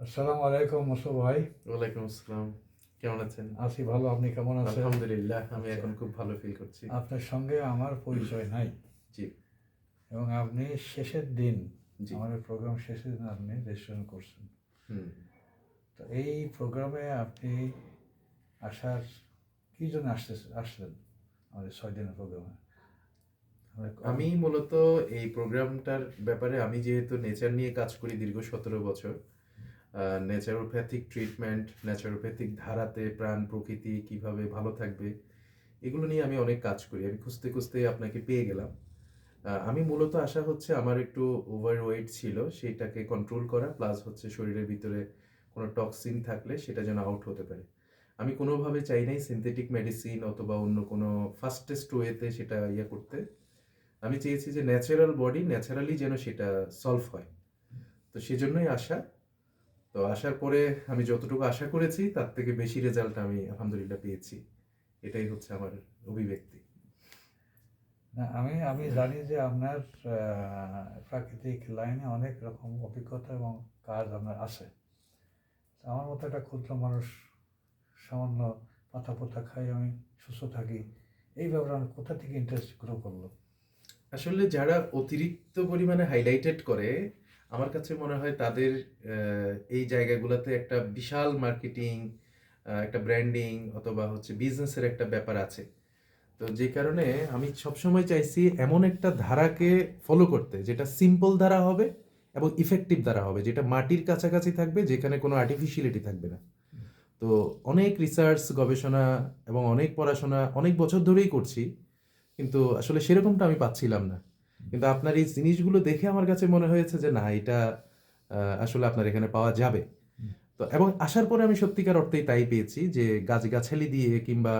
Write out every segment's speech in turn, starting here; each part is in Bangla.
আসসালামু আলাইকুম মুসু ভাই। ওয়ালাইকুম আসসালাম। কেমন আছেন? আছি ভালো আপনি কেমন আছেন? আলহামদুলিল্লাহ আমি এখন খুব ভালো ফিল করছি। আপনার সঙ্গে আমার পরিচয় নাই। জি। এবং আপনি শেষের দিন আমাদের প্রোগ্রাম শেষের দিন আপনি রেজিস্ট্রেশন করছেন। হুম। তো এই প্রোগ্রামে আপনি আসার কি জন্য আসতে আসলেন আমাদের ছয় দিনের প্রোগ্রামে আমি মূলত এই প্রোগ্রামটার ব্যাপারে আমি যেহেতু নেচার নিয়ে কাজ করি দীর্ঘ সতেরো বছর ন্যাচারোপ্যাথিক ট্রিটমেন্ট ন্যাচারোপ্যাথিক ধারাতে প্রাণ প্রকৃতি কীভাবে ভালো থাকবে, এগুলো নিয়ে আমি অনেক কাজ করি। আমি খুঁজতে খুঁজতে আপনাকে পেয়ে গেলাম। আমি মূলত আশা হচ্ছে আমার একটু ওভার ওয়েট ছিল, সেটাকে কন্ট্রোল করা প্লাস হচ্ছে শরীরের ভিতরে কোনো টক্সিন থাকলে সেটা যেন আউট হতে পারে। আমি কোনোভাবে চাই নাই সিনথেটিক মেডিসিন অথবা অন্য কোনো ফাস্টেস্ট ওয়েতে সেটা ইয়ে করতে। আমি চেয়েছি যে ন্যাচারাল বডি ন্যাচারালি যেন সেটা সলভ হয়। তো সেজন্যই আশা তো আসার পরে আমি যতটুকু আশা করেছি তার থেকে বেশি রেজাল্ট আমি আলহামদুলিল্লাহ পেয়েছি। এটাই হচ্ছে আমার অভিব্যক্তি। না আমি আমি জানি যে আপনার প্রাকৃতিক লাইনে অনেক রকম অভিজ্ঞতা এবং কাজ আপনার আছে। আমার মতো একটা ক্ষুদ্র মানুষ সামান্য পাতা পোতা খাই আমি সুস্থ থাকি এই ব্যাপারে আমার কোথা থেকে ইন্টারেস্ট গ্রো করল? আসলে যারা অতিরিক্ত পরিমাণে হাইলাইটেড করে আমার কাছে মনে হয় তাদের এই জায়গাগুলোতে একটা বিশাল মার্কেটিং একটা ব্র্যান্ডিং অথবা হচ্ছে বিজনেসের একটা ব্যাপার আছে। তো যে কারণে আমি সবসময় চাইছি এমন একটা ধারাকে ফলো করতে, যেটা সিম্পল ধারা হবে এবং ইফেক্টিভ ধারা হবে, যেটা মাটির কাছাকাছি থাকবে, যেখানে কোনো আর্টিফিশিয়ালিটি থাকবে না। তো অনেক রিসার্চ গবেষণা এবং অনেক পড়াশোনা অনেক বছর ধরেই করছি, কিন্তু আসলে সেরকমটা আমি পাচ্ছিলাম না। কিন্তু আপনার এই জিনিসগুলো দেখে আমার কাছে মনে হয়েছে যে, না, এটা আসলে আপনার এখানে পাওয়া যাবে। তো, এবং আসার পরে আমি সত্যিকার অর্থেই তাই পেয়েছি যে, গাছগাছালি দিয়ে কিংবা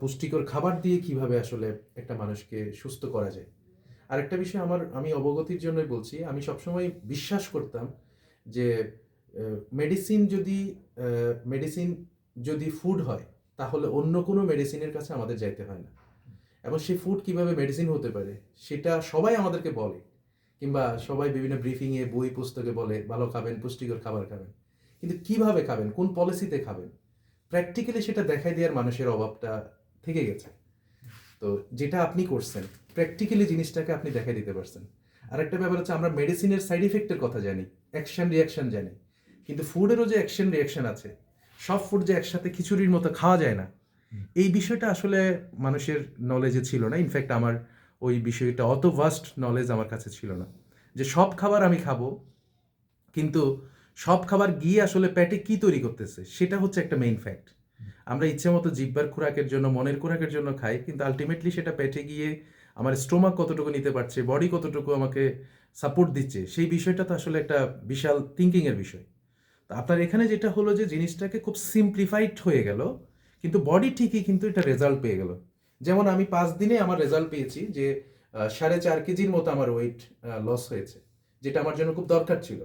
পুষ্টিকর খাবার দিয়ে কীভাবে আসলে একটা মানুষকে সুস্থ করা যায়। আরেকটা বিষয় আমার, আমি অবগতির জন্যই বলছি, আমি সবসময় বিশ্বাস করতাম যে মেডিসিন যদি মেডিসিন যদি ফুড হয়, তাহলে অন্য কোনো মেডিসিনের কাছে আমাদের যাইতে হয় না। এবং সেই ফুড কীভাবে মেডিসিন হতে পারে, সেটা সবাই আমাদেরকে বলে, কিংবা সবাই বিভিন্ন ব্রিফিংয়ে বই পুস্তকে বলে, ভালো খাবেন, পুষ্টিকর খাবার খাবেন, কিন্তু কীভাবে খাবেন, কোন পলিসিতে খাবেন প্র্যাকটিক্যালি সেটা দেখাই দেওয়ার মানুষের অভাবটা থেকে গেছে। তো যেটা আপনি করছেন প্র্যাকটিক্যালি জিনিসটাকে আপনি দেখাই দিতে পারছেন। আর একটা ব্যাপার হচ্ছে আমরা মেডিসিনের সাইড ইফেক্টের কথা জানি অ্যাকশন রিয়াকশন জানি, কিন্তু ফুডেরও যে অ্যাকশন রিয়াকশন আছে, সব ফুড যে একসাথে খিচুড়ির মতো খাওয়া যায় না। এই বিষয়টা আসলে মানুষের নলেজে ছিল না। ইনফ্যাক্ট আমার ওই বিষয়টা অত ভাস্ট নলেজ আমার কাছে ছিল না। যে সব খাবার আমি খাব কিন্তু সব খাবার গিয়ে আসলে পেটে কি তৈরি করতেছে সেটা হচ্ছে একটা মেইন ফ্যাক্ট আমরা ইচ্ছে মতো জিব্বার খোরাকের জন্য মনের খোরাকের জন্য খাই কিন্তু আলটিমেটলি সেটা পেটে গিয়ে আমার স্টোমাক কতটুকু নিতে পারছে বডি কতটুকু আমাকে সাপোর্ট দিচ্ছে সেই বিষয়টা তো আসলে একটা বিশাল থিঙ্কিংয়ের বিষয়। তো আপনার এখানে যেটা হলো যে জিনিসটাকে খুব সিম্পলিফাইড হয়ে গেল কিন্তু বডি ঠিকই কিন্তু এটা রেজাল্ট পেয়ে গেল। যেমন আমি পাঁচ দিনে আমার রেজাল্ট পেয়েছি যে সাড়ে চার কেজির মতো আমার ওয়েট লস হয়েছে, যেটা আমার জন্য খুব দরকার ছিল।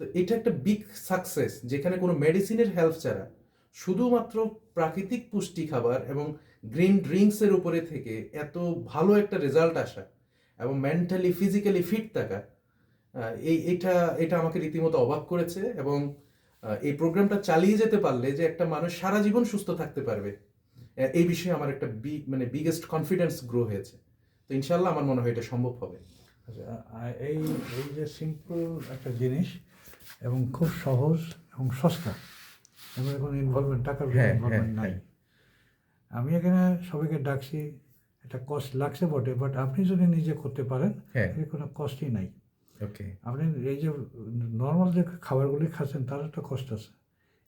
তো এটা একটা বিগ সাকসেস যেখানে কোনো মেডিসিনের হেল্প ছাড়া শুধুমাত্র প্রাকৃতিক পুষ্টি খাবার এবং গ্রিন ড্রিঙ্কসের উপরে থেকে এত ভালো একটা রেজাল্ট আসা এবং মেন্টালি ফিজিক্যালি ফিট থাকা এই, এটা এটা আমাকে রীতিমতো অবাক করেছে এবং এই প্রোগ্রামটা চালিয়ে যেতে পারলে যে একটা মানুষ সারা জীবন সুস্থ থাকতে পারবে এই বিষয়ে আমার একটা বি মানে বিগেস্ট কনফিডেন্স গ্রো হয়েছে। তো ইনশাল্লাহ আমার মনে হয় এটা সম্ভব হবে। আচ্ছা এই এই যে সিম্পল একটা জিনিস এবং খুব সহজ এবং সস্তা এবং কোনো ইনভলভমেন্ট টাকার হ্যাঁ, ইনভলভমেন্ট হ্যাঁ, নাই। আমি এখানে সবাইকে ডাকছি একটা কস্ট লাগছে বটে বাট আপনি যদি নিজে করতে পারেন হ্যাঁ। এর কোনো কস্টই নাই। ওকে আপনি এই যে নর্মাল যে খাবারগুলি খাচ্ছেন তার একটা কষ্ট আছে।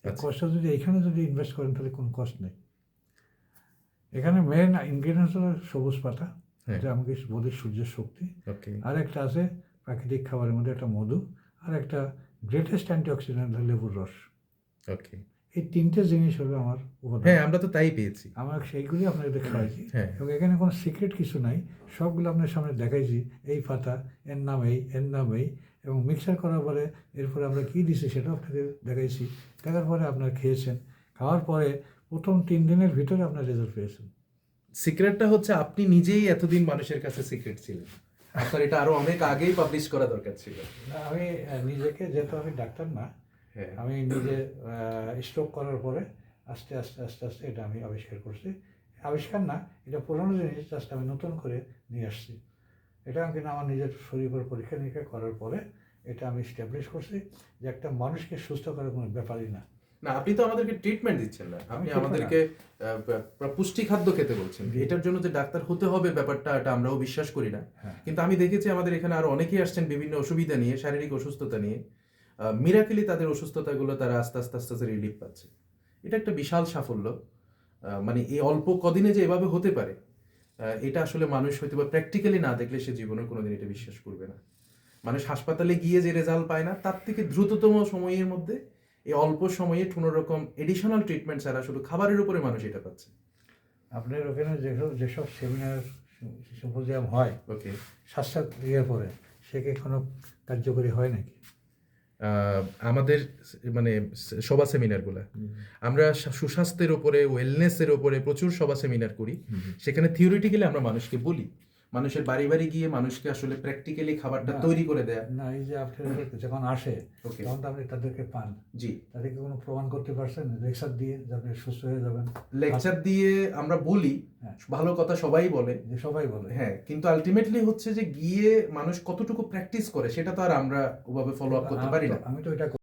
এই আচ্ছা। যদি এখানে যদি ইনভেস্ট করেন তাহলে কোনো কষ্ট নেই। এখানে মেন ইনগ্রিডিয়েন্টস হলো সবুজ পাতা হ্যাঁ। এটা আমাকে বলি সূর্যের শক্তি। আর একটা আছে প্রাকৃতিক খাবারের মধ্যে একটা মধু আর একটা গ্রেটেস্ট অ্যান্টিঅক্সিডেন্ট লেবুর রস। ওকে এই তিনটে জিনিস হলো আমার হ্যাঁ আমরা তো তাই পেয়েছি। আমার সেইগুলি আপনাকে খাওয়াইছি। হ্যাঁ। এবং এখানে কোনো সিক্রেট কিছু নাই। সবগুলো আপনার সামনে দেখাইছি। এই পাতা এর নাম এই এর নাম এই এবং মিক্সার করার পরে এরপরে আমরা কী দিছি সেটাও আপনাকে দেখাইছি। দেখার পরে আপনারা খেয়েছেন। খাওয়ার পরে প্রথম তিন দিনের ভিতরে আপনার রেজাল্ট পেয়েছেন। সিক্রেটটা হচ্ছে আপনি নিজেই এতদিন মানুষের কাছে সিক্রেট ছিলেন। আপনার এটা আরও অনেক আগেই পাবলিশ করা দরকার ছিল। আমি নিজেকে যেহেতু আমি ডাক্তার না আমি নিজে স্ট্রোক করার পরে আস্তে আস্তে আস্তে আস্তে এটা আমি আবিষ্কার করছি। আবিষ্কার না এটা পুরোনো জিনিস জাস্ট আমি নতুন করে নিয়ে আসছি। এটা আমি আমার নিজের শরীর উপর পরীক্ষা নিরীক্ষা করার পরে এটা আমি স্ট্যাবলিশ করছি যে একটা মানুষকে সুস্থ করার কোনো ব্যাপারই না। না আপনি তো আমাদেরকে ট্রিটমেন্ট দিচ্ছেন না। আপনি আমাদেরকে পুষ্টি খাদ্য খেতে বলছেন। এটার জন্য যে ডাক্তার হতে হবে ব্যাপারটা এটা আমরাও বিশ্বাস করি না। হ্যাঁ। কিন্তু আমি দেখেছি আমাদের এখানে আরও অনেকেই আসছেন বিভিন্ন অসুবিধা নিয়ে শারীরিক অসুস্থতা নিয়ে। মিরাকেলি তাদের অসুস্থতাগুলো তারা আস্তে আস্তে আস্তে আস্তে রিলিফ পাচ্ছে। এটা একটা বিশাল সাফল্য। মানে এই অল্প কদিনে যে এভাবে হতে পারে এটা আসলে মানুষ হয়তো বা প্র্যাকটিক্যালি না দেখলে সে জীবনে কোনোদিন এটা বিশ্বাস করবে না। মানুষ হাসপাতালে গিয়ে যে রেজাল্ট পায় না তার থেকে দ্রুততম সময়ের মধ্যে এই অল্প সময়ে কোনো রকম এডিশনাল ট্রিটমেন্ট ছাড়া শুধু খাবারের উপরে মানুষ এটা পাচ্ছে। আপনার ওখানে যেসব যেসব সেমিনার সিম্পোজিয়াম হয় ওকে স্বাস্থ্য ইয়ের পরে সে কি কোনো কার্যকরী হয় নাকি? আমাদের মানে সভা সেমিনারগুলো আমরা সুস্বাস্থ্যের উপরে ওয়েলনেসের উপরে প্রচুর সভা সেমিনার করি। সেখানে থিওরিটিক্যালি আমরা মানুষকে বলি। মানুষের বাড়ি বাড়ি গিয়ে মানুষকে আসলে প্র্যাকটিক্যালি খাবারটা তৈরি করে দেয়া। না এই যে আপনার যখন আসে তখন তো আপনি তাদেরকে পান। জি। তাদেরকে কোনো প্রমাণ করতে পারছেন? লেকচার দিয়ে যে আপনি সুস্থ হয়ে যাবেন। লেকচার দিয়ে আমরা বলি হ্যাঁ। ভালো কথা সবাই বলে। যে সবাই বলে। হ্যাঁ কিন্তু আলটিমেটলি হচ্ছে যে গিয়ে মানুষ কতটুকু প্র্যাকটিস করে সেটা তো আর আমরা ওভাবে ফলো আপ করতে পারি না। আমি তো এটা